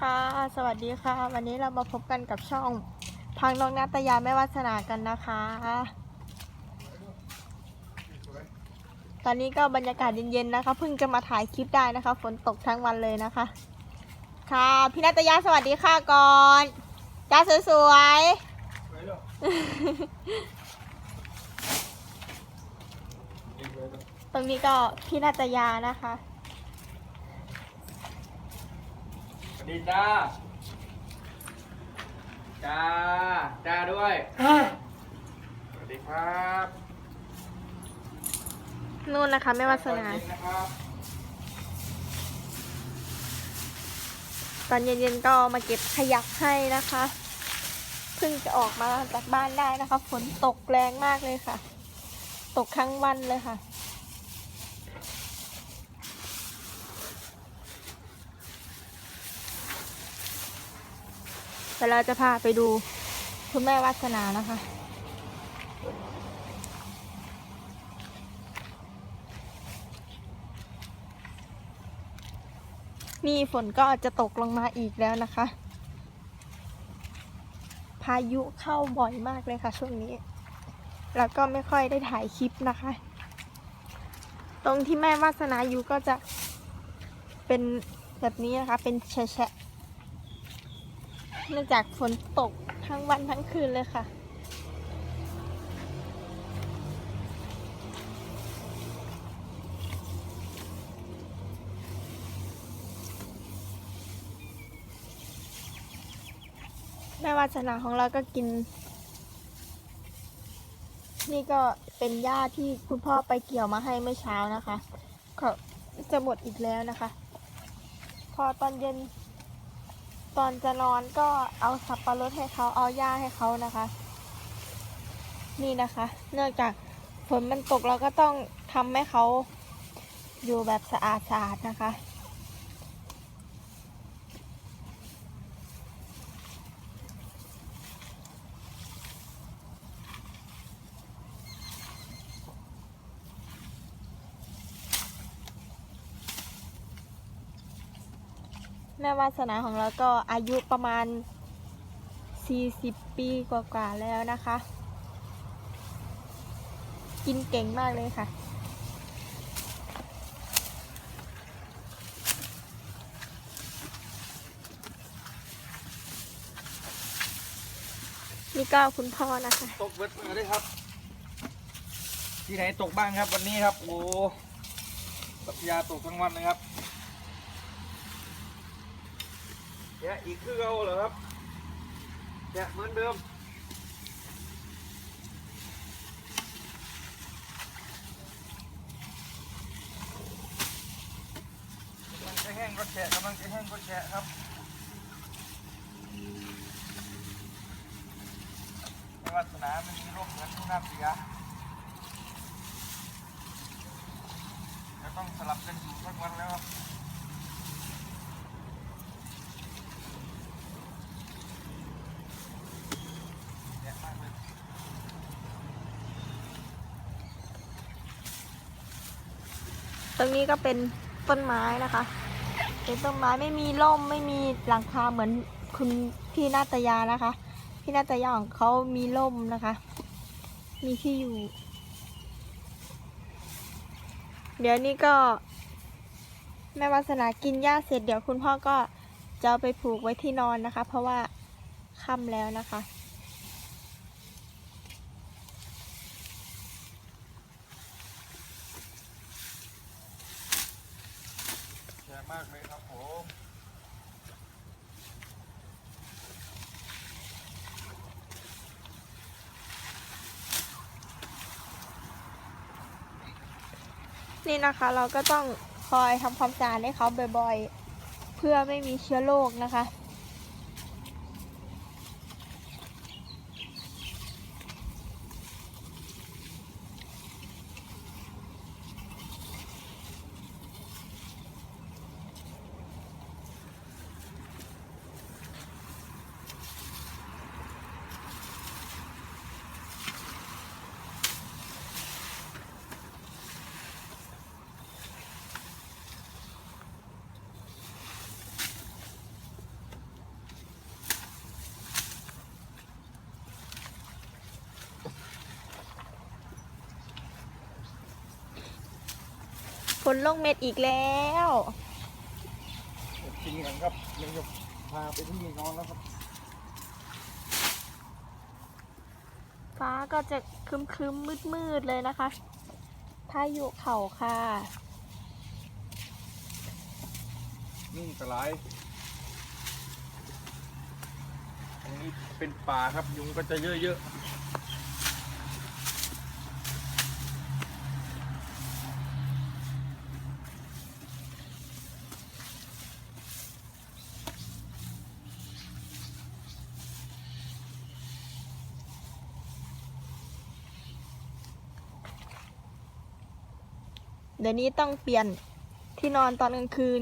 ค่ะ สวัสดีค่ะ วันนี้เรามาพบกันกับช่องพังน้องนาตยาแม่วาสนากันนะคะ ตอนนี้ก็บรรยากาศเย็นๆนะคะ เพิ่งจะมาถ่ายคลิปได้นะคะ ฝนตกทั้งวันเลยนะคะ ค่ะพี่นาตยาสวัสดีค่ะก่อนจ้าสวยๆ ตรงนี้ก็พี่นาตยานะคะ สวัส ดีจ้า จ้า จ้าด้วย สวัสดีครับนู่นนะคะแม่วาสนาตอเย็นะครับ ตอนเย็นๆก็มาเก็บขยะให้นะคะ เพิ่งจะออกมาจากบ้านได้นะคะ ฝนตกแรงมากเลยค่ะ ตกทั้งวันเลยค่ะ เดี๋ยวเราจะพาไปดูคุณแม่วาสนานะคะ นี่ฝนก็จะตกลงมาอีกแล้วนะคะ พายุเข้าบ่อยมากเลยค่ะช่วงนี้ แล้วก็ไม่ค่อยได้ถ่ายคลิปนะคะ ตรงที่แม่วาสนาอยู่ก็จะเป็นแบบนี้นะคะ เป็นแฉะ เนื่องจากฝนตกทั้งวันทั้งคืนเลยค่ะ แม่วาสนาของเราก็กิน นี่ก็เป็นหญ้าที่คุณพ่อไปเกี่ยวมาให้เมื่อเช้านะคะ ก็จะหมดอีกแล้วนะคะ พอตอนเย็น ตอนจะนอนก็เอาสับปะรดให้เขาเอาหญ้าให้เขานะคะ นี่นะคะ เนื่องจากฝนมันตกเราก็ต้องทำให้เขาอยู่แบบสะอาดสะอาดนะคะ แม่วาสนาของเราก็อายุประมาณ 40 ปีกว่าๆแล้วนะคะ กินเก่งมากเลยค่ะ นี่ก็คุณพ่อนะคะ ตกเบิดมาด้วยครับ ที่ไหนตกบ้างครับวันนี้ครับ โอ้ปัทยาตกทั้งวันนะครับ เนี่ยอีกคือเอาเหรอครับเนี่ยเหมือนเดิมกำลังจะแห้งก็แฉะกำลังจะแห้งก็แฉะครับในวัดสนามันมีร่มเหมือนทุ่งน้ำเสียจะต้องสลับกันอยู่สักวันแล้วครับแฉะมากเลย ต รงนี้ก็เป็นต้นไม้นะคะ เป็นต้นไม้ไม่มีร่มไม่มีหลังคาเหมือนคุณพี่นาตยานะคะ พี่นาตยาของเขามีร่มนะคะ มีที่อยู่ เดี๋ยวนี้ก็ แม่วาสนากินหญ้าเสร็จเดี๋ยวคุณพ่อก็จะไปผูกไว้ที่นอนนะคะ เพราะว่าค่ำแล้วนะคะ แฉะมากเลยครับผม นี่นะคะ เราก็ต้องคอยทำความสะอาดให้เขาบ่อยๆ เพื่อไม่มีเชื้อโรคนะคะ นลงเม็ดอีกแล้วจริงกันครับยังจะพาไปที่นอนแล้วครับ ฟ้าก็จะครึมครึมมืดมืดๆเลยนะคะพายุเข่าค่ะนิ่งสลายตรงนี้เป็นป่าครับยุงก็จะเยอะๆ ดี๋ยวนี้ต้องเปลี่ยนที่นอนตอนกลางคืน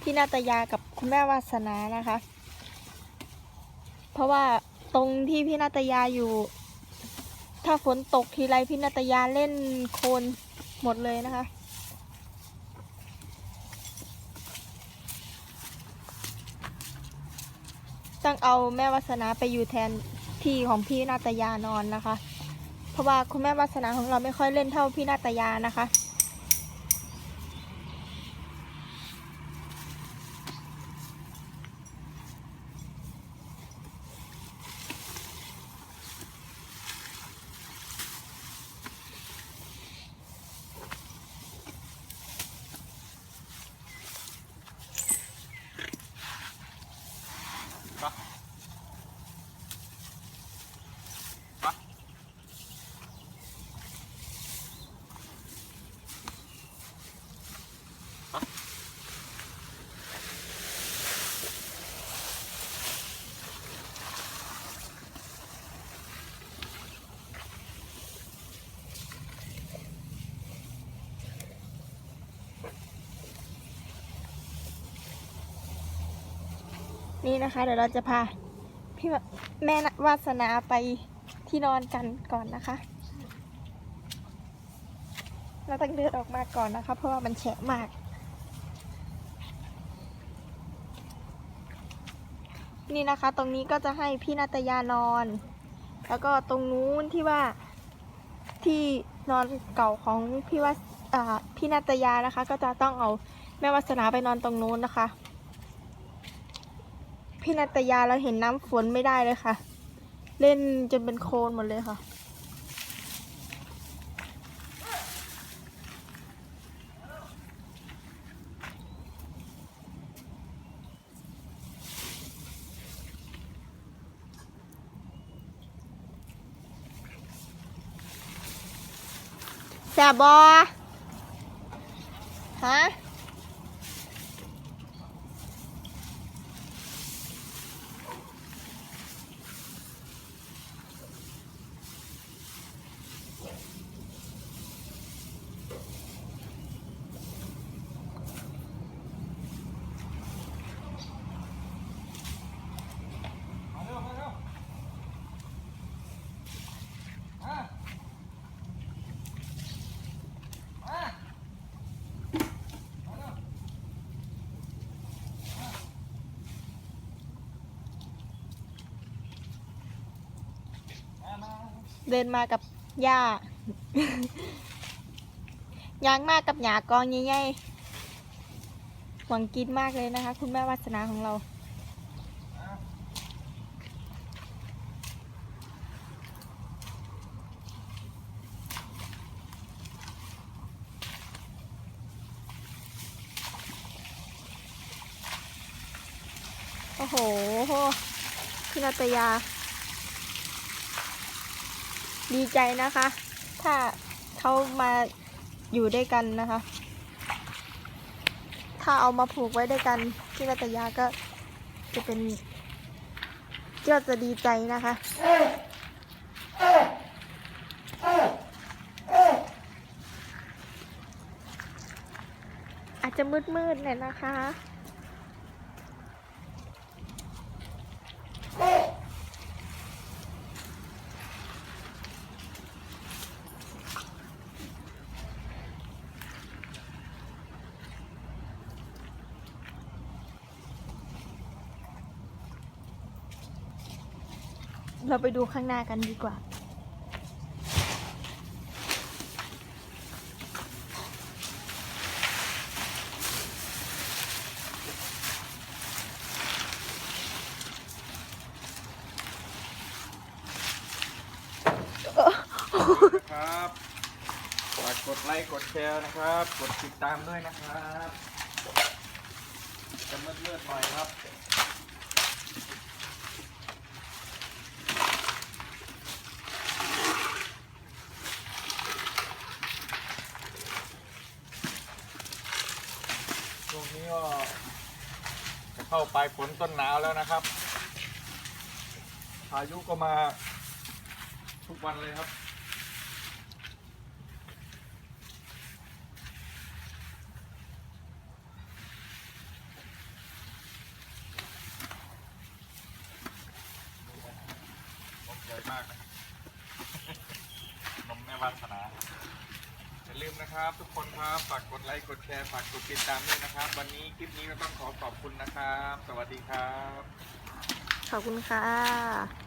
พี่นาตยากับคุณแม่วาสนานะคะ เพราะว่าตรงที่พี่นาตยาอยู่ ถ้าฝนตกทีไรพี่นาตยาเล่นโคลนหมดเลยนะคะต้องเอาแม่วาสนาไปอยู่แทนที่ของพี่นาตยานอนนะคะ เพราะว่าคุณแม่วาสนาของเราไม่ค่อยเล่นเท่าพี่นาตยานะคะ นี่นะคะ เดี๋ยวเราจะพาพี่แม่วาสนาไปที่นอนกันก่อนนะคะ เราต้องเดินออกมาก่อนนะคะ เพราะว่ามันแฉะมาก นี่นะคะ ตรงนี้ก็จะให้พี่นาตยานอน แล้วก็ตรงนู้นที่ว่าที่นอนเก่าของพี่ว่าพี่นาตยานะคะ ก็จะต้องเอาแม่วาสนาไปนอนตรงนู้นนะคะ พี่นาตยาเราเห็นน้ำฝนไม่ได้เลยค่ะ เล่นจนเป็นโคลนหมดเลยค่ะแสบบอฮะ มาเร็วมาเร็วมามามาเร็วมามา เดินมากับย่ายางมากกับหยากองใหญ่ๆหวังกินมากเลยนะคะ คุณแม่วาสนาของเรา โอ้โหพี่นาตยา ดีใจนะคะ ถ้าเขามาอยู่ด้วยกันนะคะ ถ้าเอามาผูกไว้ด้วยกันพี่นาตยาก็จะเป็นก็จะดีใจนะคะอาจจะมืดๆหน่อยนะคะ เราไปดูข้างหน้ากันดีกว่า ครับฝากกดไลค์กดแชร์นะครับ กดติดตามด้วยนะครับจะมืดๆหน่อยครับ งนี้ก็จะเข้าปลายฝนต้นหนาวแล้วนะครับ พายุก็มาทุกวันเลยครับนมใหญ่มากนะครับ นมแม่วาสนา อย่าลืมนะ ครับ ทุกคนครับฝากกดไลค์กดแชร์ฝากกดติดตามด้วยนะครับ วันนี้คลิปนี้ก็ต้องขอขอบคุณนะครับ สวัสดีครับ ขอบคุณค่ะ